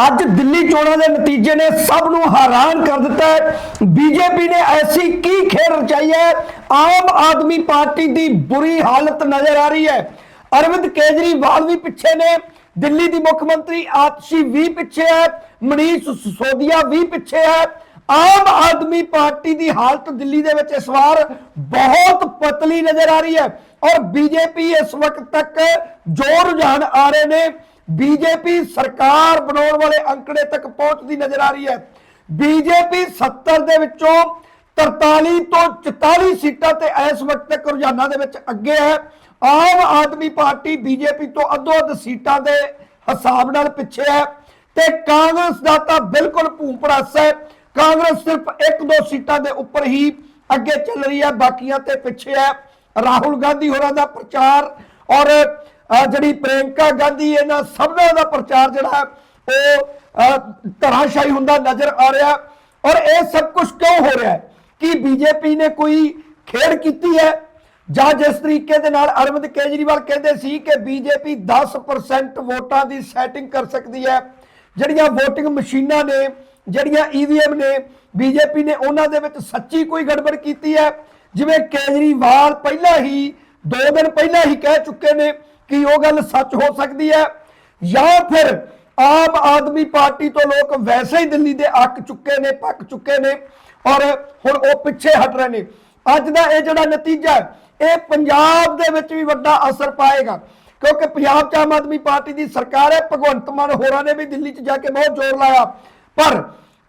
ਅੱਜ ਦਿੱਲੀ ਚੋਣਾਂ ਦੇ ਨਤੀਜੇ ਨੇ ਸਭ ਨੂੰ ਹੈਰਾਨ ਕਰ ਦਿੱਤਾ ਹੈ। ਬੀਜੇਪੀ ਨੇ ਐਸੀ ਕੀ ਖੇਡ ਰਚਾਈ ਹੈ? ਆਮ ਆਦਮੀ ਪਾਰਟੀ ਦੀ ਬੁਰੀ ਹਾਲਤ ਨਜ਼ਰ ਆ ਰਹੀ ਹੈ। ਅਰਵਿੰਦ ਕੇਜਰੀਵਾਲ ਵੀ ਪਿੱਛੇ ਨੇ। ਦਿੱਲੀ ਦੀ ਮੁੱਖ ਮੰਤਰੀ ਆਤਸ਼ੀ ਵੀ ਪਿੱਛੇ ਹੈ। ਮਨੀਸ਼ ਸਿਸੋਦੀਆ ਵੀ ਪਿੱਛੇ ਹੈ। ਆਮ ਆਦਮੀ ਪਾਰਟੀ ਦੀ ਹਾਲਤ ਦਿੱਲੀ ਦੇ ਵਿੱਚ ਇਸ ਵਾਰ ਬਹੁਤ ਪਤਲੀ ਨਜ਼ਰ ਆ ਰਹੀ ਹੈ। ਔਰ ਬੀਜੇਪੀ ਇਸ ਵਕਤ ਤੱਕ ਜੋ ਰੁਝਾਨ ਆ ਰਹੇ ਨੇ। ਬੀਜੇਪੀ ਸਰਕਾਰ ਬਣਾਉਣ ਵਾਲੇ ਅੰਕੜੇ ਤੱਕ ਪਹੁੰਚਦੀ ਨਜ਼ਰ ਆ ਰਹੀ ਹੈ। ਬੀਜੇਪੀ 70 ਦੇ ਵਿੱਚੋਂ 43 ਤੋਂ 44 ਸੀਟਾਂ ਤੇ ਇਸ ਵਕਤ ਤੱਕ ਰੁਝਾਨਾਂ ਦੇ ਵਿੱਚ ਅੱਗੇ ਹੈ। ਆਮ ਆਦਮੀ ਪਾਰਟੀ ਬੀਜੇਪੀ ਤੋਂ ਅੱਧੋ ਅੱਧ ਸੀਟਾਂ ਦੇ ਹਿਸਾਬ ਨਾਲ ਪਿੱਛੇ ਹੈ ਤੇ ਕਾਂਗਰਸ ਦਾ ਤਾਂ ਬਿਲਕੁਲ ਭੂਪੜਾਸ ਹੈ। ਕਾਂਗਰਸ ਸਿਰਫ ਇੱਕ ਦੋ ਸੀਟਾਂ ਦੇ ਉੱਪਰ ਹੀ ਅੱਗੇ ਚੱਲ ਰਹੀ ਹੈ, ਬਾਕੀਆਂ ਤੇ ਪਿੱਛੇ ਹੈ। ਰਾਹੁਲ ਗਾਂਧੀ ਹੋਰਾਂ ਦਾ ਪ੍ਰਚਾਰ ਔਰ ਅਹ, ਜਿਹੜੀ ਪ੍ਰਿਯੰਕਾ ਗਾਂਧੀ ਇਹਨਾਂ ਸਭਨਾਂ ਦਾ ਪ੍ਰਚਾਰ ਜਿਹੜਾ ਉਹ ਅਹ, ਹੁੰਦਾ ਨਜ਼ਰ ਆ ਰਿਹਾ। ਔਰ ਇਹ ਸਭ ਕੁਝ ਕਿਉਂ ਹੋ ਰਿਹਾ ਹੈ? ਕਿ ਬੀਜੇਪੀ ਨੇ ਕੋਈ ਖੇਡ ਕੀਤੀ ਹੈ? ਜਾਂ ਜਿਸ ਤਰੀਕੇ ਦੇ ਨਾਲ ਅਰਵਿੰਦ ਕੇਜਰੀਵਾਲ ਕਹਿੰਦੇ ਸੀ ਕਿ ਬੀਜੇਪੀ 10% ਵੋਟਾਂ ਦੀ ਸੈਟਿੰਗ ਕਰ ਸਕਦੀ ਹੈ ਜਿਹੜੀਆਂ VOTING ਮਸ਼ੀਨਾਂ ਨੇ ਜਿਹੜੀਆਂ EVM ਨੇ ਬੀਜੇਪੀ ਨੇ ਉਹਨਾਂ ਦੇ ਵਿੱਚ ਸੱਚੀ ਕੋਈ ਗੜਬੜ ਕੀਤੀ ਹੈ? ਜਿਵੇਂ ਕੇਜਰੀਵਾਲ ਪਹਿਲਾਂ ਹੀ 2 ਦਿਨ ਪਹਿਲਾਂ ਹੀ ਕਹਿ ਚੁੱਕੇ ਨੇ ਕਿ ਉਹ ਗੱਲ ਸੱਚ ਹੋ ਸਕਦੀ ਹੈ? ਜਾਂ ਫਿਰ ਆਮ ਆਦਮੀ ਪਾਰਟੀ ਤੋਂ ਲੋਕ ਵੈਸੇ ਹੀ ਦਿੱਲੀ ਦੇ ਅੱਕ ਚੁੱਕੇ ਨੇ, ਪੱਕ ਚੁੱਕੇ ਨੇ ਔਰ ਹੁਣ ਉਹ ਪਿੱਛੇ ਹਟ ਰਹੇ ਨੇ। ਅੱਜ ਦਾ ਇਹ ਜਿਹੜਾ ਨਤੀਜਾ ਇਹ ਪੰਜਾਬ ਦੇ ਵਿੱਚ ਵੀ ਵੱਡਾ ਅਸਰ ਪਾਏਗਾ। ਕਿਉਂਕਿ ਪੰਜਾਬ 'ਚ ਆਮ ਆਦਮੀ ਪਾਰਟੀ ਦੀ ਸਰਕਾਰ ਹੈ, ਭਗਵੰਤ ਮਾਨ ਹੋਰਾਂ ਨੇ ਵੀ ਦਿੱਲੀ 'ਚ ਜਾ ਕੇ ਬਹੁਤ ਜ਼ੋਰ ਲਾਇਆ। ਪਰ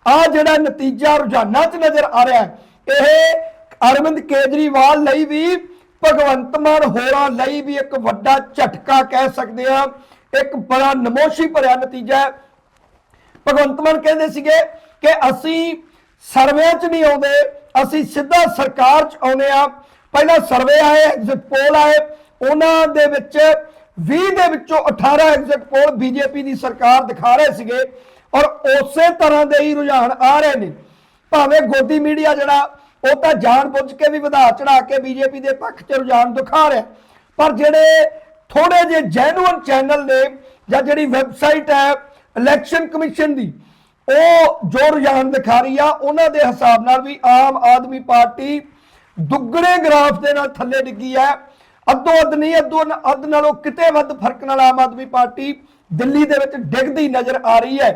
ਆ ਜਿਹੜਾ ਨਤੀਜਾ ਰੁਝਾਨਾਂ 'ਚ ਨਜ਼ਰ ਆ ਰਿਹਾ ਹੈ, ਇਹ ਅਰਵਿੰਦ ਕੇਜਰੀਵਾਲ ਲਈ ਵੀ ਭਗਵੰਤ ਮਾਨ ਹੋਰਾਂ ਲਈ ਵੀ ਇੱਕ ਵੱਡਾ ਝਟਕਾ ਕਹਿ ਸਕਦੇ ਆ ਇੱਕ ਬੜਾ ਨਮੋਸ਼ੀ ਭਰਿਆ ਨਤੀਜਾ ਹੈ। ਭਗਵੰਤ ਮਾਨ ਕਹਿੰਦੇ ਸੀਗੇ ਕਿ ਅਸੀਂ ਸਰਵੇ 'ਚ ਨਹੀਂ ਆਉਂਦੇ, ਅਸੀਂ ਸਿੱਧਾ ਸਰਕਾਰ 'ਚ ਆਉਂਦੇ ਆ ਪਹਿਲਾਂ ਸਰਵੇ ਆਏ ਐਗਜ਼ਿਟ ਪੋਲ ਆਏ। ਉਹਨਾਂ ਦੇ ਵਿੱਚ 20 ਦੇ ਵਿੱਚੋਂ 18 ਐਗਜ਼ਿਟ ਪੋਲ ਬੀਜੇਪੀ ਦੀ ਸਰਕਾਰ ਦਿਖਾ ਰਹੇ ਸੀਗੇ। ਔਰ ਉਸੇ ਤਰ੍ਹਾਂ ਦੇ ਹੀ ਰੁਝਾਨ ਆ ਰਹੇ ਨੇ। ਭਾਵੇਂ ਗੋਦੀ ਮੀਡੀਆ ਜਿਹੜਾ ਉਹ ਤਾਂ ਜਾਣ ਬੁੱਝ ਕੇ ਵੀ ਵਧਾ ਚੜਾ ਕੇ ਬੀਜੇਪੀ ਦੇ ਪੱਖ 'ਚ ਰੁਝਾਨ ਦਿਖਾ ਰਿਹਾ। ਪਰ ਜਿਹੜੇ ਥੋੜੇ ਜਿਹੇ ਜੈਨੂਅਨ ਚੈਨਲ ਨੇ ਜਾਂ ਜਿਹੜੀ ਵੈਬਸਾਈਟ ਹੈ ਇਲੈਕਸ਼ਨ ਕਮਿਸ਼ਨ ਦੀ, ਉਹ ਜੋ ਰੁਝਾਨ ਦਿਖਾ ਰਹੀ ਆ, ਉਹਨਾਂ ਦੇ ਹਿਸਾਬ ਨਾਲ ਵੀ ਆਮ ਆਦਮੀ ਪਾਰਟੀ ਦੁੱਗਣੇ ਗ੍ਰਾਫ ਦੇ ਨਾਲ ਥੱਲੇ ਡਿੱਗੀ ਹੈ। ਅੱਧੋ ਅੱਧ ਨਹੀਂ, ਅੱਧੋ ਅੱਧ ਨਾਲੋਂ ਕਿਤੇ ਵੱਧ ਫ਼ਰਕ ਨਾਲ ਆਮ ਆਦਮੀ ਪਾਰਟੀ ਦਿੱਲੀ ਦੇ ਵਿੱਚ ਡਿੱਗਦੀ ਨਜ਼ਰ ਆ ਰਹੀ ਹੈ।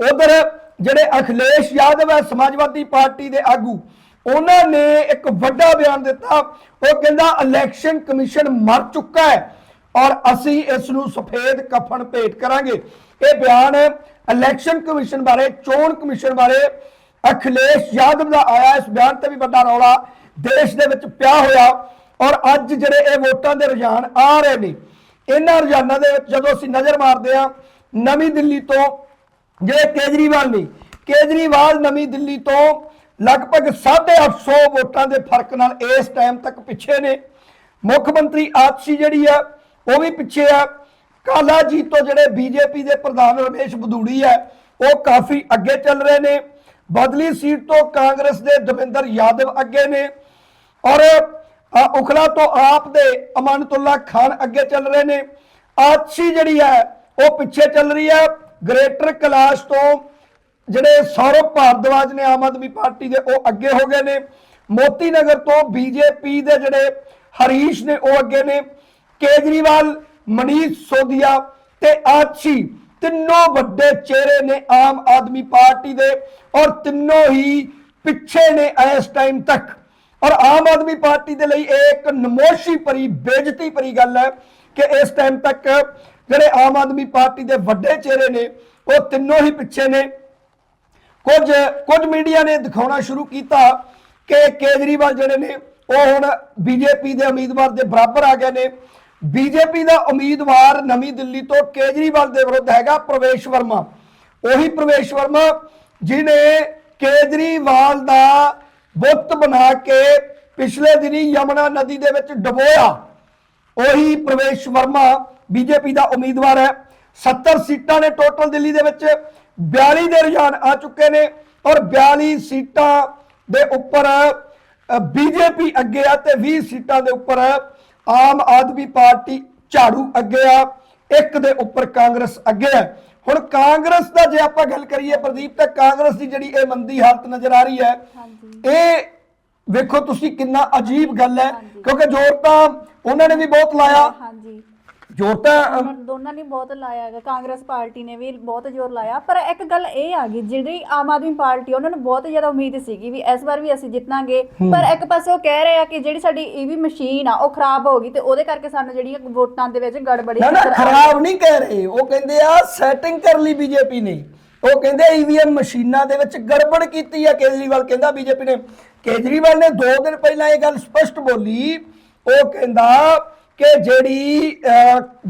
ਉਧਰ ਜਿਹੜੇ ਅਖਿਲੇਸ਼ ਯਾਦਵ ਹੈ ਸਮਾਜਵਾਦੀ ਪਾਰਟੀ ਦੇ ਆਗੂ ਉਹਨਾਂ ਨੇ ਇੱਕ ਵੱਡਾ ਬਿਆਨ ਦਿੱਤਾ। ਉਹ ਕਹਿੰਦਾ ਇਲੈਕਸ਼ਨ ਕਮਿਸ਼ਨ ਮਰ ਚੁੱਕਾ ਹੈ ਔਰ ਅਸੀਂ ਇਸ ਨੂੰ ਸਫੇਦ ਕਫਨ ਭੇਟ ਕਰਾਂਗੇ। ਇਹ ਬਿਆਨ ਇਲੈਕਸ਼ਨ ਕਮਿਸ਼ਨ ਬਾਰੇ, ਚੋਣ ਕਮਿਸ਼ਨ ਬਾਰੇ ਅਖਿਲੇਸ਼ ਯਾਦਵ ਦਾ ਆਇਆ। ਇਸ ਬਿਆਨ ਤੇ ਵੀ ਵੱਡਾ ਰੌਲਾ ਦੇਸ਼ ਦੇ ਵਿੱਚ ਪਿਆ ਹੋਇਆ ਔਰ ਅੱਜ ਜਿਹੜੇ ਇਹ ਵੋਟਾਂ ਦੇ ਰੁਝਾਨ ਆ ਰਹੇ ਨੇ, ਇਹਨਾਂ ਰੁਝਾਨਾਂ ਦੇ ਵਿੱਚ ਜਦੋਂ ਅਸੀਂ ਨਜ਼ਰ ਮਾਰਦੇ ਹਾਂ, ਨਵੀਂ ਦਿੱਲੀ ਤੋਂ, ਜਿਹੜੇ ਕੇਜਰੀਵਾਲ ਨੇ, ਕੇਜਰੀਵਾਲ ਨਵੀਂ ਦਿੱਲੀ ਤੋਂ ਲਗਭਗ 850 ਵੋਟਾਂ ਦੇ ਫ਼ਰਕ ਨਾਲ ਇਸ ਟਾਈਮ ਤੱਕ ਪਿੱਛੇ ਨੇ। ਮੁੱਖ ਮੰਤਰੀ ਆਪਸੀ ਜਿਹੜੀ ਆ, ਉਹ ਵੀ ਪਿੱਛੇ ਆ। ਕਾਲਾ ਜੀ ਤੋਂ ਜਿਹੜੇ ਬੀਜੇਪੀ ਦੇ ਪ੍ਰਧਾਨ ਰਮੇਸ਼ ਬਦੂੜੀ ਹੈ ਉਹ ਕਾਫੀ ਅੱਗੇ ਚੱਲ ਰਹੇ ਨੇ। ਬਦਲੀ ਸੀਟ ਤੋਂ ਕਾਂਗਰਸ ਦੇ ਦਵਿੰਦਰ ਯਾਦਵ ਅੱਗੇ ਨੇ। ਔਰ ਉਖਲਾ ਤੋਂ ਆਪ ਦੇ ਅਮਾਨਤੁੱਲਾ ਖਾਨ ਅੱਗੇ ਚੱਲ ਰਹੇ ਨੇ। ਆਤਸ਼ੀ ਜਿਹੜੀ ਹੈ ਉਹ ਪਿੱਛੇ ਚੱਲ ਰਹੀ ਹੈ ਗ੍ਰੇਟਰ ਕਲਾਸ਼ ਤੋਂ ਜਿਹੜੇ ਸੌਰਵ ਭਾਰਦਵਾਜ ਨੇ ਆਮ ਆਦਮੀ ਪਾਰਟੀ ਦੇ, ਉਹ ਅੱਗੇ ਹੋ ਗਏ ਨੇ। ਮੋਤੀ ਨਗਰ ਤੋਂ ਬੀਜੇਪੀ ਦੇ ਜਿਹੜੇ ਹਰੀਸ਼ ਨੇ, ਉਹ ਅੱਗੇ ਨੇ। ਕੇਜਰੀਵਾਲ, ਮਨੀਸ਼ ਸੋਦੀਆ ਤੇ ਆਛੀ ਤਿੰਨੋਂ ਵੱਡੇ ਚਿਹਰੇ ਨੇ ਆਮ ਆਦਮੀ ਪਾਰਟੀ ਦੇ ਔਰ ਤਿੰਨੋਂ ਹੀ ਪਿੱਛੇ ਨੇ ਇਸ ਟਾਈਮ ਤੱਕ। ਔਰ ਆਮ ਆਦਮੀ ਪਾਰਟੀ ਦੇ ਲਈ ਇਹ ਇੱਕ ਨਮੋਸ਼ੀ ਭਰੀ, ਬੇਇੱਜ਼ਤੀ ਭਰੀ ਗੱਲ ਹੈ ਕਿ ਇਸ ਟਾਈਮ ਤੱਕ ਜਿਹੜੇ ਆਮ ਆਦਮੀ ਪਾਰਟੀ ਦੇ ਵੱਡੇ ਚਿਹਰੇ ਨੇ, ਉਹ ਤਿੰਨੋਂ ਹੀ ਪਿੱਛੇ ਨੇ। ਕੁਝ ਕੁਝ ਮੀਡੀਆ ਨੇ ਦਿਖਾਉਣਾ ਸ਼ੁਰੂ ਕੀਤਾ ਕਿ ਕੇਜਰੀਵਾਲ ਜਿਹੜੇ ਨੇ, ਉਹ ਹੁਣ ਬੀਜੇਪੀ ਦੇ ਉਮੀਦਵਾਰ ਦੇ ਬਰਾਬਰ ਆ ਗਏ ਨੇ। ਬੀਜੇਪੀ ਦਾ ਉਮੀਦਵਾਰ ਨਵੀਂ ਦਿੱਲੀ ਤੋਂ ਕੇਜਰੀਵਾਲ ਦੇ ਵਿਰੁੱਧ ਹੈਗਾ ਪ੍ਰਵੇਸ਼ ਵਰਮਾ। ਉਹੀ ਪ੍ਰਵੇਸ਼ ਵਰਮਾ ਜਿਨੇ ਕੇਜਰੀਵਾਲ ਦਾ ਬੁੱਤ ਬਣਾ ਕੇ ਪਿਛਲੇ ਦਿਨੀ ਯਮਨਾ ਨਦੀ ਦੇ ਵਿੱਚ ਡਬੋਇਆ। ਉਹੀ ਪ੍ਰਵੇਸ਼ ਵਰਮਾ ਬੀਜੇਪੀ ਦਾ ਉਮੀਦਵਾਰ ਹੈ। 70 ਸੀਟਾਂ ਨੇ ਟੋਟਲ ਦਿੱਲੀ ਦੇ ਵਿੱਚ। 42 ਦੇ ਰੁਝਾਨ ਆ ਚੁੱਕੇ ਨੇ ਔਰ 42 ਸੀਟਾਂ ਦੇ ਉੱਪਰ ਬੀਜੇਪੀ ਅੱਗੇ ਆ ਤੇ 20 ਸੀਟਾਂ ਦੇ ਉੱਪਰ ਆਮ ਆਦਮੀ ਪਾਰਟੀ ਝਾੜੂ ਅੱਗੇ ਆ ਇੱਕ ਦੇ ਉੱਪਰ ਕਾਂਗਰਸ ਅੱਗੇ ਹੈ ਹੁਣ ਕਾਂਗਰਸ ਦਾ ਜੇ ਆਪਾਂ ਗੱਲ ਕਰੀਏ ਪ੍ਰਦੀਪ ਤਾਂ ਕਾਂਗਰਸ ਦੀ ਜਿਹੜੀ ਇਹ ਮੰਦੀ ਹਾਲਤ ਨਜ਼ਰ ਆ ਰਹੀ ਹੈ ਇਹ ਵੇਖੋ ਤੁਸੀਂ ਕਿੰਨਾ ਅਜੀਬ ਗੱਲ ਹੈ ਕਿਉਂਕਿ ਜ਼ੋਰ ਤਾਂ ਉਹਨਾਂ ਨੇ ਵੀ ਬਹੁਤ ਲਾਇਆ। ਹਾਂਜੀ। ਜ਼ੋਰ ਤਾਂ ਉਹਨਾਂ ਦੋਨਾਂ ਨੇ ਬਹੁਤ ਲਾਇਆ ਹੈਗਾ ਕਾਂਗਰਸ ਪਾਰਟੀ ਨੇ ਵੀ ਬਹੁਤ ਜ਼ੋਰ ਲਾਇਆ। ਪਰ ਇੱਕ ਗੱਲ ਇਹ ਆ ਗਈ ਜਿਹੜੀ ਆਮ ਆਦਮੀ ਪਾਰਟੀ ਉਹਨਾਂ ਨੂੰ ਬਹੁਤ ਜ਼ਿਆਦਾ ਉਮੀਦ ਸੀਗੀ ਵੀ ਇਸ ਵਾਰ ਵੀ ਅਸੀਂ ਜਿੱਤਾਂਗੇ। ਪਰ ਇੱਕ ਪਾਸੇ ਉਹ ਕਹਿ ਰਹੇ ਆ ਕਿ ਜਿਹੜੀ ਸਾਡੀ ਈਵੀ ਮਸ਼ੀਨ ਆ ਉਹ ਖਰਾਬ ਹੋ ਗਈ ਤੇ ਉਹਦੇ ਕਰਕੇ ਸਾਨੂੰ ਜਿਹੜੀਆਂ ਵੋਟਾਂ ਦੇ ਵਿੱਚ ਗੜਬੜੀ ਨਾ ਨਾ ਨਜ਼ਰ ਆ ਰਹੀ ਖਰਾਬ ਨਹੀਂ ਕਹਿ ਰਹੇ। ਉਹ ਕਹਿੰਦੇ ਆ ਸੈਟਿੰਗ ਕਰ ਲਈ ਬੀਜੇਪੀ ਨੇ। ਉਹ ਕਹਿੰਦੇ ਈਵੀਐਮ ਮਸ਼ੀਨਾਂ ਦੇ ਵਿੱਚ ਗੜਬੜ ਕੀਤੀ ਆ। ਕੇਜਰੀਵਾਲ ਕਹਿੰਦਾ ਬੀਜੇਪੀ ਨੇ। ਕੇਜਰੀਵਾਲ ਨੇ 2 ਦਿਨ ਪਹਿਲਾਂ ਇਹ ਗੱਲ ਸਪਸ਼ਟ ਬੋਲੀ। ਉਹ ਕਹਿੰਦਾ ਕਿ ਜਿਹੜੀ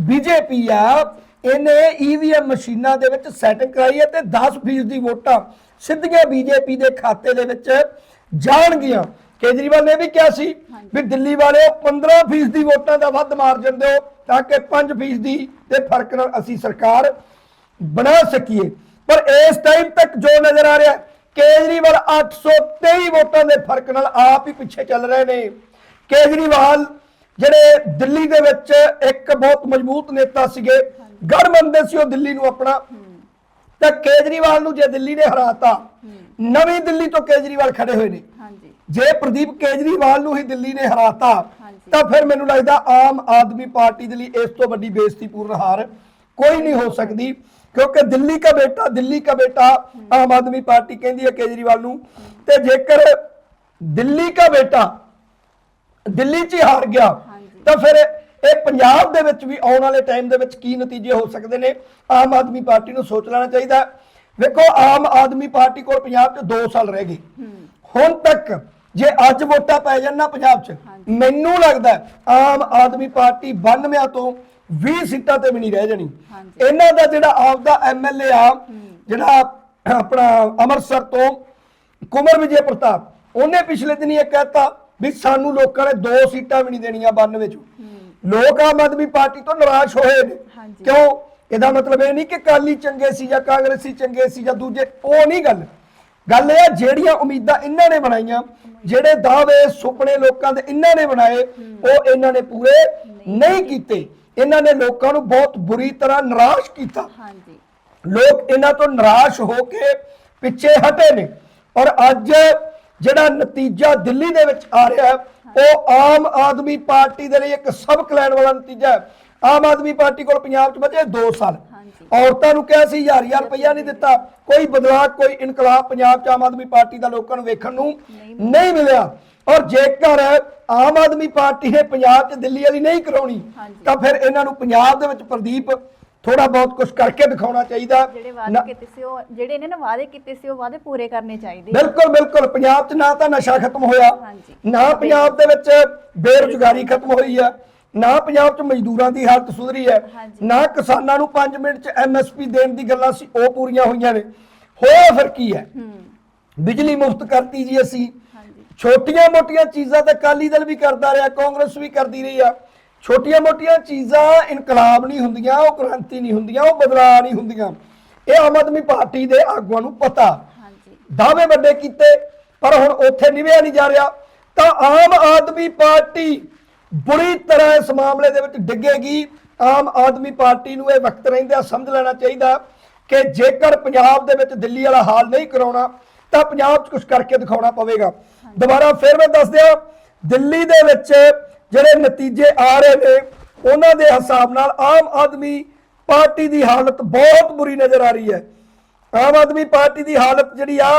ਬੀਜੇਪੀ ਆ ਇਹਨੇ ਈਵੀਐਮ ਮਸ਼ੀਨਾਂ ਦੇ ਵਿੱਚ ਸੈਟਿੰਗ ਕਰਾਈ ਹੈ ਤੇ 10% ਦੀ ਵੋਟਾਂ ਸਿੱਧੀਆਂ ਬੀਜੇਪੀ ਦੇ ਖਾਤੇ ਦੇ ਵਿੱਚ ਜਾਣਗੀਆਂ। ਕੇਜਰੀਵਾਲ ਨੇ ਵੀ ਕਿਹਾ ਸੀ ਵੀ ਦਿੱਲੀ ਵਾਲਿਓ 15% ਦੀ ਵੋਟਾਂ ਦਾ ਵੱਧ ਮਾਰਜਨ ਦਿਓ ਤਾਂ ਕਿ 5% ਦੀ ਦੇ ਫ਼ਰਕ ਨਾਲ ਅਸੀਂ ਸਰਕਾਰ ਬਣਾ ਸਕੀਏ। ਪਰ ਇਸ ਟਾਈਮ ਤੱਕ ਜੋ ਨਜ਼ਰ ਆ ਰਿਹਾ ਕੇਜਰੀਵਾਲ 823 ਵੋਟਾਂ ਦੇ ਫ਼ਰਕ ਨਾਲ ਆਪ ਹੀ ਪਿੱਛੇ ਚੱਲ ਰਹੇ ਨੇ। ਕੇਜਰੀਵਾਲ ਜਿਹੜੇ ਦਿੱਲੀ ਦੇ ਵਿੱਚ ਇੱਕ ਬਹੁਤ ਮਜ਼ਬੂਤ ਨੇਤਾ ਸੀਗੇ ਗੜ ਮੰਨਦੇ ਸੀ ਉਹ ਦਿੱਲੀ ਨੂੰ ਆਪਣਾ ਤਾਂ ਕੇਜਰੀਵਾਲ ਨੂੰ ਜੇ ਦਿੱਲੀ ਨੇ ਹਰਾਤਾ ਨਵੀਂ ਦਿੱਲੀ ਤੋਂ ਕੇਜਰੀਵਾਲ ਖੜੇ ਹੋਏ ਨੇ ਹਾਂਜੀ ਜੇ ਪ੍ਰਦੀਪ ਕੇਜਰੀਵਾਲ ਨੂੰ ਹੀ ਦਿੱਲੀ ਨੇ ਹਰਾਤਾ। ਤਾਂ ਫਿਰ ਮੈਨੂੰ ਲੱਗਦਾ ਆਮ ਆਦਮੀ ਪਾਰਟੀ ਦੇ ਲਈ ਇਸ ਤੋਂ ਵੱਡੀ ਬੇਇੱਜ਼ਤੀਪੂਰਨ ਹਾਰ ਕੋਈ ਨਹੀਂ ਹੋ ਸਕਦੀ ਕਿਉਂਕਿ ਦਿੱਲੀ ਦਾ ਬੇਟਾ ਦਿੱਲੀ ਦਾ ਬੇਟਾ ਆਮ ਆਦਮੀ ਪਾਰਟੀ ਕਹਿੰਦੀ ਹੈ ਕੇਜਰੀਵਾਲ ਨੂੰ ਤੇ ਜੇਕਰ ਦਿੱਲੀ ਦਾ ਬੇਟਾ ਦਿੱਲੀ 'ਚ ਹੀ ਹਾਰ ਗਿਆ। ਤਾਂ ਫਿਰ ਇਹ ਪੰਜਾਬ ਦੇ ਵਿੱਚ ਵੀ ਆਉਣ ਵਾਲੇ ਟਾਈਮ ਦੇ ਵਿੱਚ ਕੀ ਨਤੀਜੇ ਹੋ ਸਕਦੇ ਨੇ ਆਮ ਆਦਮੀ ਪਾਰਟੀ ਨੂੰ ਸੋਚ ਲੈਣਾ ਚਾਹੀਦਾ। ਵੇਖੋ ਆਮ ਆਦਮੀ ਪਾਰਟੀ ਕੋਲ ਪੰਜਾਬ 'ਚ 2 ਸਾਲ ਰਹਿ ਗਏ। ਹੁਣ ਤੱਕ ਜੇ ਅੱਜ ਵੋਟਾਂ ਪੈ ਜਾਣ ਨਾ ਪੰਜਾਬ 'ਚ ਮੈਨੂੰ ਲੱਗਦਾ ਆਮ ਆਦਮੀ ਪਾਰਟੀ 92 ਤੋਂ 20 ਸੀਟਾਂ ਤੇ ਵੀ ਨਹੀਂ ਰਹਿ ਜਾਣੀ। ਇਹਨਾਂ ਦਾ ਜਿਹੜਾ ਆਪਦਾ ਐਮਐਲਏ ਆ ਜਿਹੜਾ ਆਪਣਾ ਅੰਮ੍ਰਿਤਸਰ ਤੋਂ ਕੁਮਰ ਵਿਜੇ ਪ੍ਰਤਾਪ ਉਹਨੇ ਪਿਛਲੇ ਦਿਨੀ ਇਹ ਕਹਿਤਾ ਵੀ ਸਾਨੂੰ ਲੋਕਾਂ ਨੇ ਦੋ ਸੀਟਾਂ ਵੀ ਨਹੀਂ ਦੇਣੀਆਂ 92 ਚੋਂ ਲੋਕ ਆਮ ਆਦਮੀ ਪਾਰਟੀ ਤੋਂ ਨਿਰਾਸ਼ ਹੋਏ ਨੇ। ਕਿਉਂ? ਇਹਦਾ ਮਤਲਬ ਇਹ ਨਹੀਂ ਕਿ ਕਾਲੀ ਚੰਗੇ ਸੀ ਜਾਂ ਕਾਂਗਰਸੀ ਚੰਗੇ ਸੀ ਜਾਂ ਦੂਜੇ ਉਹ ਨਹੀਂ ਗੱਲ। ਗੱਲ ਇਹ ਆ ਜਿਹੜੀਆਂ ਉਮੀਦਾਂ ਇਹਨਾਂ ਨੇ ਬਣਾਈਆਂ ਜਿਹੜੇ ਦਾਅਵੇ ਸੁਪਨੇ ਲੋਕਾਂ ਦੇ ਇਹਨਾਂ ਨੇ ਬਣਾਏ ਉਹ ਇਹਨਾਂ ਨੇ ਪੂਰੇ ਨਹੀਂ ਕੀਤੇ। ਇਹਨਾਂ ਨੇ ਲੋਕਾਂ ਨੂੰ ਬਹੁਤ ਬੁਰੀ ਤਰ੍ਹਾਂ ਨਿਰਾਸ਼ ਕੀਤਾ। ਹਾਂਜੀ। ਲੋਕ ਇਹਨਾਂ ਤੋਂ ਨਿਰਾਸ਼ ਹੋ ਕੇ ਪਿੱਛੇ ਹਟੇ ਨੇ। ਔਰ ਅੱਜ ਜਿਹੜਾ ਨਤੀਜਾ ਦਿੱਲੀ ਦੇ ਵਿੱਚ ਆ ਰਿਹਾ ਹੈ ਉਹ ਆਮ ਆਦਮੀ ਪਾਰਟੀ ਦੇ ਲਈ ਇੱਕ ਸਬਕ ਲੈਣ ਵਾਲਾ ਨਤੀਜਾ ਹੈ। ਆਮ ਆਦਮੀ ਪਾਰਟੀ ਕੋਲ ਪੰਜਾਬ 'ਚ ਬਚੇ 2 ਸਾਲ। ਔਰਤਾਂ ਨੂੰ ਕਿਹਾ ਸੀ ਹਜ਼ਾਰ ਹਜ਼ਾਰ ਰੁਪਈਆ ਨਹੀਂ ਦਿੱਤਾ। ਕੋਈ ਬਦਲਾਅ ਕੋਈ ਇਨਕਲਾਬ ਪੰਜਾਬ 'ਚ ਆਮ ਆਦਮੀ ਪਾਰਟੀ ਦਾ ਲੋਕਾਂ ਨੂੰ ਵੇਖਣ ਨੂੰ ਨਹੀਂ ਮਿਲਿਆ। ਔਰ ਜੇਕਰ ਆਮ ਆਦਮੀ ਪਾਰਟੀ ਨੇ ਪੰਜਾਬ 'ਚ ਦਿੱਲੀ ਵਾਲੀ ਨਹੀਂ ਕਰਾਉਣੀ। ਤਾਂ ਫਿਰ ਇਹਨਾਂ ਨੂੰ ਪੰਜਾਬ ਦੇ ਵਿੱਚ ਪ੍ਰਦੀਪ ਥੋੜਾ ਬਹੁਤ ਕੁਝ ਕਰਕੇ ਦਿਖਾਉਣਾ ਚਾਹੀਦਾ। ਜਿਹੜੇ ਨਾ- ਵਾਅਦੇ ਕੀਤੇ ਸੀ ਉਹ ਜਿਹੜੇ ਇਹਨੇ ਨਾ ਵਾਅਦੇ ਕੀਤੇ ਸੀ ਉਹ ਵਾਅਦੇ ਪੂਰੇ ਕਰਨੇ ਚਾਹੀਦੇ। ਬਿਲਕੁਲ ਬਿਲਕੁਲ। ਪੰਜਾਬ 'ਚ ਨਾ ਤਾਂ ਨਸ਼ਾ ਖਤਮ ਹੋਇਆ ਹਾਂਜੀ। ਨਾ ਪੰਜਾਬ ਦੇ ਵਿੱਚ ਬੇਰੁਜ਼ਗਾਰੀ ਖਤਮ ਹੋਈ ਆ ਨਾ ਪੰਜਾਬ 'ਚ ਮਜ਼ਦੂਰਾਂ ਦੀ ਹਾਲਤ ਸੁਧਰੀ ਹੈ ਹਾਂਜੀ। ਨਾ ਕਿਸਾਨਾਂ ਨੂੰ 5 ਮਿੰਟ 'ਚ ਐਮਐਸਪੀ ਦੇਣ ਦੀ ਗੱਲਾਂ ਸੀ ਉਹ ਪੂਰੀਆਂ ਹੋਈਆਂ ਨੇ। ਹੋਇਆ ਫਿਰ ਕੀ ਹੈ? ਹੂੰ। ਬਿਜਲੀ ਮੁਫਤ ਕਰਤੀ ਜੀ ਅਸੀਂ। ਹਾਂਜੀ। ਛੋਟੀਆਂ ਮੋਟੀਆਂ ਚੀਜ਼ਾਂ ਤਾਂ ਅਕਾਲੀ ਦਲ ਵੀ ਕਰਦਾ ਰਿਹਾ ਕਾਂਗਰਸ ਵੀ ਕਰਦੀ ਰਹੀ ਆ। ਛੋਟੀਆਂ ਮੋਟੀਆਂ ਚੀਜ਼ਾਂ ਇਨਕਲਾਬ ਨਹੀਂ ਹੁੰਦੀਆਂ ਉਹ ਕ੍ਰਾਂਤੀ ਨਹੀਂ ਹੁੰਦੀਆਂ ਉਹ ਬਦਲਾਅ ਨਹੀਂ ਹੁੰਦੀਆਂ। ਇਹ ਆਮ ਆਦਮੀ ਪਾਰਟੀ ਦੇ ਆਗੂਆਂ ਨੂੰ ਪਤਾ। ਹਾਂਜੀ। ਦਾਅਵੇ ਵੱਡੇ ਕੀਤੇ ਪਰ ਹੁਣ ਉੱਥੇ ਨਿਭਿਆ ਨਹੀਂ ਜਾ ਰਿਹਾ। ਤਾਂ ਆਮ ਆਦਮੀ ਪਾਰਟੀ ਬੁਰੀ ਤਰ੍ਹਾਂ ਇਸ ਮਾਮਲੇ ਦੇ ਵਿੱਚ ਡਿੱਗੇਗੀ। ਆਮ ਆਦਮੀ ਪਾਰਟੀ ਨੂੰ ਇਹ ਵਕਤ ਰਹਿੰਦਿਆਂ ਸਮਝ ਲੈਣਾ ਚਾਹੀਦਾ ਕਿ ਜੇਕਰ ਪੰਜਾਬ ਦੇ ਵਿੱਚ ਦਿੱਲੀ ਵਾਲਾ ਹਾਲ ਨਹੀਂ ਕਰਾਉਣਾ ਤਾਂ ਪੰਜਾਬ 'ਚ ਕੁਝ ਕਰਕੇ ਦਿਖਾਉਣਾ ਪਵੇਗਾ। ਦੁਬਾਰਾ ਫਿਰ ਮੈਂ ਦੱਸ ਦਿਆਂ ਦਿੱਲੀ ਦੇ ਵਿੱਚ ਜਿਹੜੇ ਨਤੀਜੇ ਆ ਰਹੇ ਨੇ, ਉਹਨਾਂ ਦੇ ਹਿਸਾਬ ਨਾਲ ਆਮ ਆਦਮੀ ਪਾਰਟੀ ਦੀ ਹਾਲਤ ਬਹੁਤ ਬੁਰੀ ਨਜ਼ਰ ਆ ਰਹੀ ਹੈ। ਆਮ ਆਦਮੀ ਪਾਰਟੀ ਦੀ ਹਾਲਤ ਜਿਹੜੀ ਆ,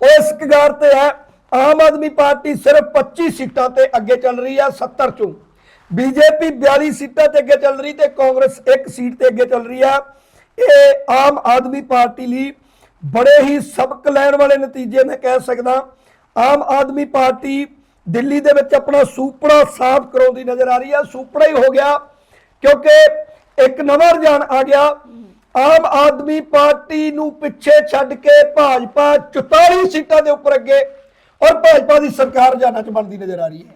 ਉਹ ਇਸ ਕਗਾਰ ਤੇ ਹੈ। ਆਮ ਆਦਮੀ ਪਾਰਟੀ ਸਿਰਫ 25 ਸੀਟਾਂ ਤੇ ਅੱਗੇ ਚੱਲ ਰਹੀ ਆ 70 ਚੋਂ। ਬੀਜੇਪੀ 42 ਸੀਟਾਂ ਤੇ ਅੱਗੇ ਚੱਲ ਰਹੀ ਤੇ ਕਾਂਗਰਸ ਇੱਕ ਸੀਟ ਤੇ ਅੱਗੇ ਚੱਲ ਰਹੀ ਆ। ਇਹ ਆਮ ਆਦਮੀ ਪਾਰਟੀ ਲਈ ਬੜੇ ਹੀ ਸਬਕ ਲੈਣ ਵਾਲੇ ਨਤੀਜੇ ਮੈਂ ਕਹਿ ਸਕਦਾ। ਆਮ ਆਦਮੀ ਪਾਰਟੀ ਦਿੱਲੀ ਦੇ ਵਿੱਚ ਆਪਣਾ ਸੂਪੜਾ ਸਾਫ਼ ਕਰਾਉਂਦੀ ਨਜ਼ਰ ਆ ਰਹੀ ਆ ਸੂਪੜਾ ਹੀ ਹੋ ਗਿਆ ਕਿਉਂਕਿ ਇੱਕ ਨਵਾਂ ਰੁਝਾਨ ਆ ਗਿਆ। ਆਮ ਆਦਮੀ ਪਾਰਟੀ ਨੂੰ ਪਿੱਛੇ ਛੱਡ ਕੇ ਭਾਜਪਾ 44 ਸੀਟਾਂ ਦੇ ਉੱਪਰ ਅੱਗੇ ਔਰ ਭਾਜਪਾ ਦੀ ਸਰਕਾਰ ਜਾਣਾ ਚ ਬਣਦੀ ਨਜ਼ਰ ਆ ਰਹੀ ਹੈ।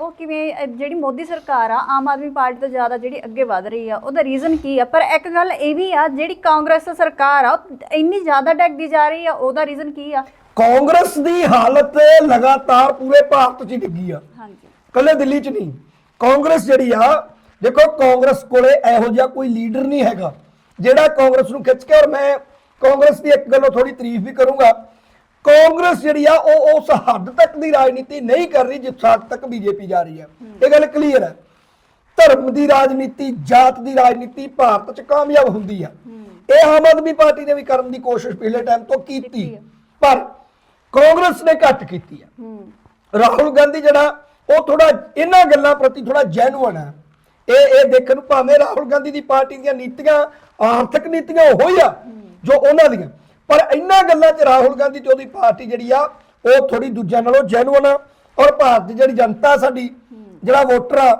ਉਹ ਕਿਵੇਂ ਅਹ ਜਿਹੜੀ ਮੋਦੀ ਸਰਕਾਰ ਆ, ਆਮ ਆਦਮੀ ਪਾਰਟੀ ਤੋਂ ਜ਼ਿਆਦਾ ਜਿਹੜੀ ਅੱਗੇ ਵਧ ਰਹੀ ਆ, ਉਹਦਾ ਰੀਜ਼ਨ ਕੀ ਆ? ਪਰ ਇੱਕ ਗੱਲ ਇਹ ਵੀ ਆ, ਜਿਹੜੀ ਕਾਂਗਰਸ ਸਰਕਾਰ ਆ, ਉਹ ਇੰਨੀ ਜ਼ਿਆਦਾ ਡੱਗਦੀ ਜਾ ਰਹੀ ਆ, ਉਹਦਾ ਰੀਜ਼ਨ ਕੀ ਆ? ਕਾਂਗਰਸ ਦੀ ਹਾਲਤ ਲਗਾਤਾਰ ਪੂਰੇ ਭਾਰਤ 'ਚ ਹੀ ਡਿੱਗੀ ਆ। ਹਾਂਜੀ। ਕੱਲੇ ਦਿੱਲੀ 'ਚ ਨਹੀਂ ਕਾਂਗਰਸ ਜਿਹੜੀ ਆ ਦੇਖੋ ਕਾਂਗਰਸ ਕੋਲੇ ਇਹੋ ਜਿਹਾ ਕੋਈ ਲੀਡਰ ਨਹੀਂ ਹੈਗਾ ਜਿਹੜਾ ਕਾਂਗਰਸ ਨੂੰ ਖਿੱਚ ਕੇ ਔਰ ਮੈਂ ਕਾਂਗਰਸ ਦੀ ਇੱਕ ਗੱਲੋਂ ਥੋੜੀ ਤਾਰੀਫ ਵੀ ਕਰੂੰਗਾ। ਕਾਂਗਰਸ ਜਿਹੜੀ ਆ ਉਹ ਉਸ ਹੱਦ ਤੱਕ ਦੀ ਰਾਜਨੀਤੀ ਨਹੀਂ ਕਰ ਰਹੀ ਜਿਸ ਹੱਦ ਤੱਕ ਬੀਜੇਪੀ ਜਾ ਰਹੀ ਹੈ। ਇਹ ਗੱਲ ਕਲੀਅਰ ਹੈ। ਧਰਮ ਦੀ ਰਾਜਨੀਤੀ ਜਾਤ ਦੀ ਰਾਜਨੀਤੀ ਭਾਰਤ 'ਚ ਕਾਮਯਾਬ ਹੁੰਦੀ ਆ। ਇਹ ਆਮ ਆਦਮੀ ਪਾਰਟੀ ਨੇ ਵੀ ਕਰਨ ਦੀ ਕੋਸ਼ਿਸ਼ ਪਿਛਲੇ ਟਾਈਮ ਤੋਂ ਕੀਤੀ। ਪਰ ਕਾਂਗਰਸ ਨੇ ਘੱਟ ਕੀਤੀ ਆ। ਹੂੰ। ਰਾਹੁਲ ਗਾਂਧੀ ਜਿਹੜਾ ਉਹ ਥੋੜਾ ਇਹਨਾਂ ਗੱਲਾਂ ਪ੍ਰਤੀ ਥੋੜਾ ਜੈਨੂਅਨ ਹੈ ਇਹ ਇਹ ਦੇਖਣ ਨੂੰ ਭਾਵੇਂ ਰਾਹੁਲ ਗਾਂਧੀ ਦੀ ਪਾਰਟੀ ਦੀਆਂ ਨੀਤੀਆਂ ਆਰਥਿਕ ਨੀਤੀਆਂ ਉਹੀ ਆ ਜੋ ਉਹਨਾਂ ਦੀਆਂ। ਪਰ ਇਹਨਾਂ ਗੱਲਾਂ 'ਚ ਰਾਹੁਲ ਗਾਂਧੀ ਤੇ ਉਹਦੀ ਪਾਰਟੀ ਜਿਹੜੀ ਆ ਉਹ ਥੋੜੀ ਦੂਜਿਆਂ ਨਾਲੋਂ ਜੈਨੂਅਨ ਆ। ਔਰ ਭਾਰਤ ਦੀ ਜਿਹੜੀ ਜਨਤਾ ਸਾਡੀ ਜਿਹੜਾ ਵੋਟਰ ਆ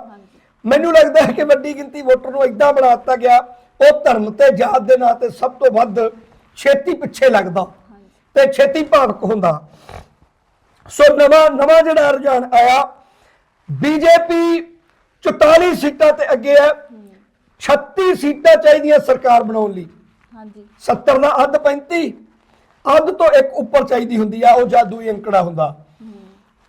ਮੈਨੂੰ ਲੱਗਦਾ ਹੈ ਕਿ ਵੱਡੀ ਗਿਣਤੀ ਵੋਟਰ ਨੂੰ ਇਦਾਂ ਬਣਾ ਦਿੱਤਾ ਗਿਆ ਉਹ ਧਰਮ ਤੇ ਜਾਤ ਦੇ ਨਾਂ ਤੇ ਸਭ ਤੋਂ ਵੱਧ ਛੇਤੀ ਪਿੱਛੇ ਲੱਗਦਾ। ਤੇ ਛੇਤੀ ਭਾਵਕ ਹੁੰਦਾ। ਸੋ ਨਵਾਂ ਨਵਾਂ ਜਿਹੜਾ ਰੁਝਾਨ ਆਇਆ ਬੀਜੇਪੀ 44 ਸੀਟਾਂ ਤੇ ਅੱਗੇ ਹੈ। 36 ਸੀਟਾਂ ਚਾਹੀਦੀਆਂ ਸਰਕਾਰ ਬਣਾਉਣ ਲਈ। ਹਾਂਜੀ। 70 ਦਾ ਅੱਧ 35 ਅੱਧ ਤੋਂ ਇੱਕ ਉੱਪਰ ਚਾਹੀਦੀ ਹੁੰਦੀ ਆ ਉਹ ਜਾਦੂਈ ਅੰਕੜਾ ਹੁੰਦਾ।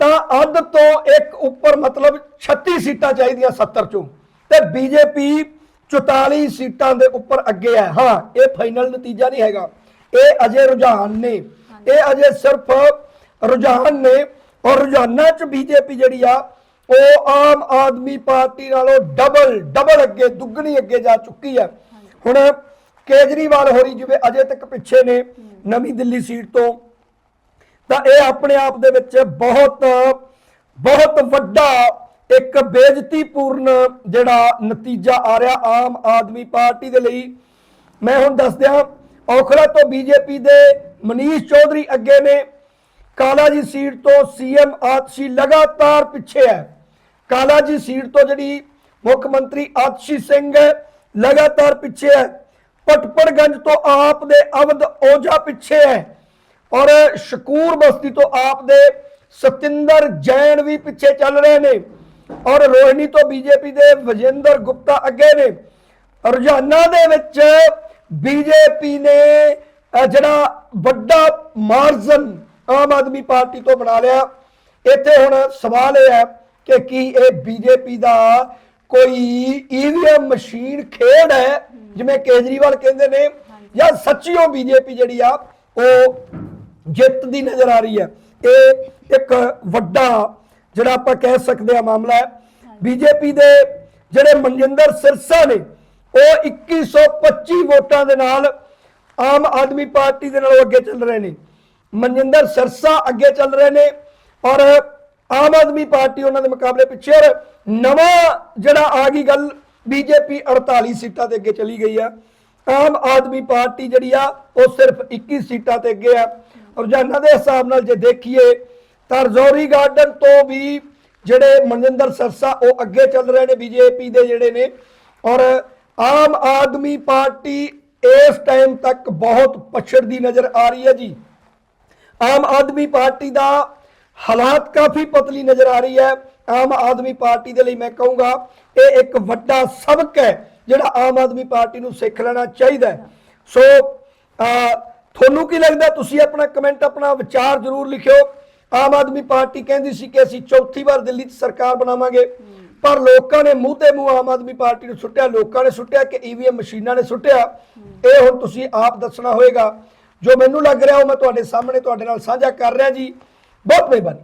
ਤਾਂ ਅੱਧ ਤੋਂ ਇੱਕ ਉੱਪਰ ਮਤਲਬ 36 ਸੀਟਾਂ ਚਾਹੀਦੀਆਂ 70 ਚੋਂ। ਤੇ ਬੀਜੇਪੀ 44 ਸੀਟਾਂ ਦੇ ਉੱਪਰ ਅੱਗੇ ਹੈ। ਹਾਂ ਇਹ ਫਾਈਨਲ ਨਤੀਜਾ ਨਹੀਂ ਹੈਗਾ। ਇਹ ਅਜੇ ਰੁਝਾਨ ਨੇ। ਇਹ ਅਜੇ ਸਿਰਫ ਰੁਝਾਨ ਨੇ ਔਰ ਰੁਝਾਨਾਂ 'ਚ ਬੀਜੇਪੀ ਜਿਹੜੀ ਆ ਉਹ ਆਮ ਆਦਮੀ ਪਾਰਟੀ ਨਾਲੋਂ ਡਬਲ ਡਬਲ ਅੱਗੇ ਦੁੱਗਣੀ ਅੱਗੇ ਜਾ ਚੁੱਕੀ ਹੈ ਹੁਣ ਕੇਜਰੀਵਾਲ ਹੋਰੀ ਜਿਵੇਂ ਅਜੇ ਤੱਕ ਪਿੱਛੇ ਨੇ ਨਵੀਂ ਦਿੱਲੀ ਸੀਟ ਤੋਂ ਤਾਂ ਇਹ ਆਪਣੇ ਆਪ ਦੇ ਵਿੱਚ ਬਹੁਤ ਬਹੁਤ ਵੱਡਾ ਇੱਕ ਬੇਇੱਜ਼ਤੀਪੂਰਨ ਜਿਹੜਾ ਨਤੀਜਾ ਆ ਰਿਹਾ ਆਮ ਆਦਮੀ ਪਾਰਟੀ ਦੇ ਲਈ। ਮੈਂ ਹੁਣ ਦੱਸ ਦਿਆਂ ਔਖਲਾ ਤੋਂ ਬੀਜੇਪੀ ਦੇ ਮਨੀਸ਼ ਚੌਧਰੀ ਅੱਗੇ ਨੇ। ਕਾਲਾ ਜੀ ਸੀਟ ਤੋਂ ਸੀਐਮ ਆਤਸ਼ੀ ਲਗਾਤਾਰ ਪਿੱਛੇ ਹੈ। ਕਾਲਾ ਜੀ ਸੀਟ ਤੋਂ ਜਿਹੜੀ ਮੁੱਖ ਮੰਤਰੀ ਆਤਸ਼ੀ ਸਿੰਘ ਹੈ, ਲਗਾਤਾਰ ਪਿੱਛੇ ਹੈ। ਪਟਪੜਗੰਜ ਤੋਂ ਆਪ ਦੇ ਅਵਧ ਓਝਾ ਪਿੱਛੇ ਹੈ। ਔਰ ਸ਼ਕੂਰ ਬਸਤੀ ਤੋਂ ਆਪ ਦੇ ਸਤਿੰਦਰ ਜੈਨ ਵੀ ਪਿੱਛੇ ਚੱਲ ਰਹੇ ਨੇ। ਔਰ ਰੋਹਿਣੀ ਤੋਂ ਬੀਜੇਪੀ ਦੇ ਵਜਿੰਦਰ ਗੁਪਤਾ ਅੱਗੇ ਨੇ। ਰੁਝਾਨਾਂ ਦੇ ਵਿੱਚ ਬੀਜੇਪੀ ਨੇ ਜਿਹੜਾ ਵੱਡਾ ਮਾਰਜਨ ਆਮ ਆਦਮੀ ਪਾਰਟੀ ਤੋਂ ਬਣਾ ਲਿਆ ਇੱਥੇ ਹੁਣ ਸਵਾਲ ਇਹ ਹੈ ਕਿ ਕੀ ਇਹ ਬੀਜੇਪੀ ਦਾ ਕੋਈ ਈਵੀਐਮ ਮਸ਼ੀਨ ਖੇਡ ਹੈ ਜਿਵੇਂ ਕੇਜਰੀਵਾਲ ਕਹਿੰਦੇ ਨੇ ਜਾਂ ਸੱਚੀਓ ਬੀਜੇਪੀ ਜਿਹੜੀ ਆ ਉਹ ਜਿੱਤ ਦੀ ਨਜ਼ਰ ਆ ਰਹੀ ਹੈ। ਇਹ ਇੱਕ ਵੱਡਾ ਜਿਹੜਾ ਆਪਾਂ ਕਹਿ ਸਕਦੇ ਆ ਮਾਮਲਾ ਹੈ। ਬੀਜੇਪੀ ਦੇ ਜਿਹੜੇ ਮਨਜਿੰਦਰ ਸਿਰਸਾ ਨੇ ਉਹ 2125 ਵੋਟਾਂ ਦੇ ਨਾਲ ਆਮ ਆਦਮੀ ਪਾਰਟੀ ਦੇ ਨਾਲੋਂ ਅੱਗੇ ਚੱਲ ਰਹੇ ਨੇ। ਮਨਜਿੰਦਰ ਸਰਸਾ ਅੱਗੇ ਚੱਲ ਰਹੇ ਨੇ ਔਰ ਆਮ ਆਦਮੀ ਪਾਰਟੀ ਉਹਨਾਂ ਦੇ ਮੁਕਾਬਲੇ ਪਿੱਛੇ ਔਰ ਨਵਾਂ ਜਿਹੜਾ ਆ ਗਈ ਗੱਲ ਬੀਜੇਪੀ 48 ਸੀਟਾਂ ਤੇ ਅੱਗੇ ਚਲੀ ਗਈ ਆ। ਆਮ ਆਦਮੀ ਪਾਰਟੀ ਜਿਹੜੀ ਆ, ਉਹ ਸਿਰਫ 21 ਸੀਟਾਂ ਤੇ ਅੱਗੇ ਆ। ਰੁਝਾਨਾਂ ਦੇ ਹਿਸਾਬ ਨਾਲ ਜੇ ਦੇਖੀਏ ਤਾਂ ਰਜ਼ੌਰੀ ਗਾਰਡਨ ਤੋਂ ਵੀ ਜਿਹੜੇ ਮਨਜਿੰਦਰ ਸਰਸਾ ਉਹ ਅੱਗੇ ਚੱਲ ਰਹੇ ਨੇ ਬੀਜੇਪੀ ਦੇ ਜਿਹੜੇ ਨੇ ਔਰ ਆਮ ਆਦਮੀ ਪਾਰਟੀ ਇਸ ਟਾਈਮ ਤੱਕ ਬਹੁਤ ਪਛੜਦੀ ਨਜ਼ਰ ਆ ਰਹੀ ਹੈ ਜੀ। ਆਮ ਆਦਮੀ ਪਾਰਟੀ ਦਾ ਹਾਲਾਤ ਕਾਫੀ ਪਤਲੀ ਨਜ਼ਰ ਆ ਰਹੀ ਹੈ। ਆਮ ਆਦਮੀ ਪਾਰਟੀ ਦੇ ਲਈ ਮੈਂ ਕਹੂੰਗਾ, ਇਹ ਇੱਕ ਵੱਡਾ ਸਬਕ ਹੈ ਜਿਹੜਾ ਆਮ ਆਦਮੀ ਪਾਰਟੀ ਨੂੰ ਸਿੱਖ ਲੈਣਾ ਚਾਹੀਦਾ ਸੋ ਤੁਹਾਨੂੰ ਕੀ ਲੱਗਦਾ, ਤੁਸੀਂ ਆਪਣਾ ਕਮੈਂਟ ਆਪਣਾ ਵਿਚਾਰ ਜ਼ਰੂਰ ਲਿਖਿਓ। ਆਮ ਆਦਮੀ ਪਾਰਟੀ ਕਹਿੰਦੀ ਸੀ ਕਿ ਅਸੀਂ ਚੌਥੀ ਵਾਰ ਦਿੱਲੀ 'ਚ ਸਰਕਾਰ ਬਣਾਵਾਂਗੇ। ਪਰ ਲੋਕਾਂ ਨੇ ਮੂੰਹ ਤੇ ਮੂੰਹ ਆਮ ਆਦਮੀ ਪਾਰਟੀ ਨੂੰ ਸੁੱਟਿਆ, ਲੋਕਾਂ ਨੇ ਸੁੱਟਿਆ ਕਿ ਈਵੀਐਮ ਮਸ਼ੀਨਾਂ ਨੇ ਸੁੱਟਿਆ। ਇਹ ਹੁਣ ਤੁਸੀਂ ਆਪ ਦੱਸਣਾ ਹੋਏਗਾ। ਜੋ ਮੈਨੂੰ ਲੱਗ ਰਿਹਾ ਉਹ ਮੈਂ ਤੁਹਾਡੇ ਸਾਹਮਣੇ, ਤੁਹਾਡੇ ਨਾਲ ਸਾਂਝਾ ਕਰ ਰਿਹਾ ਜੀ। ਬਹੁਤ ਮਿਹਰਬਾਨੀ।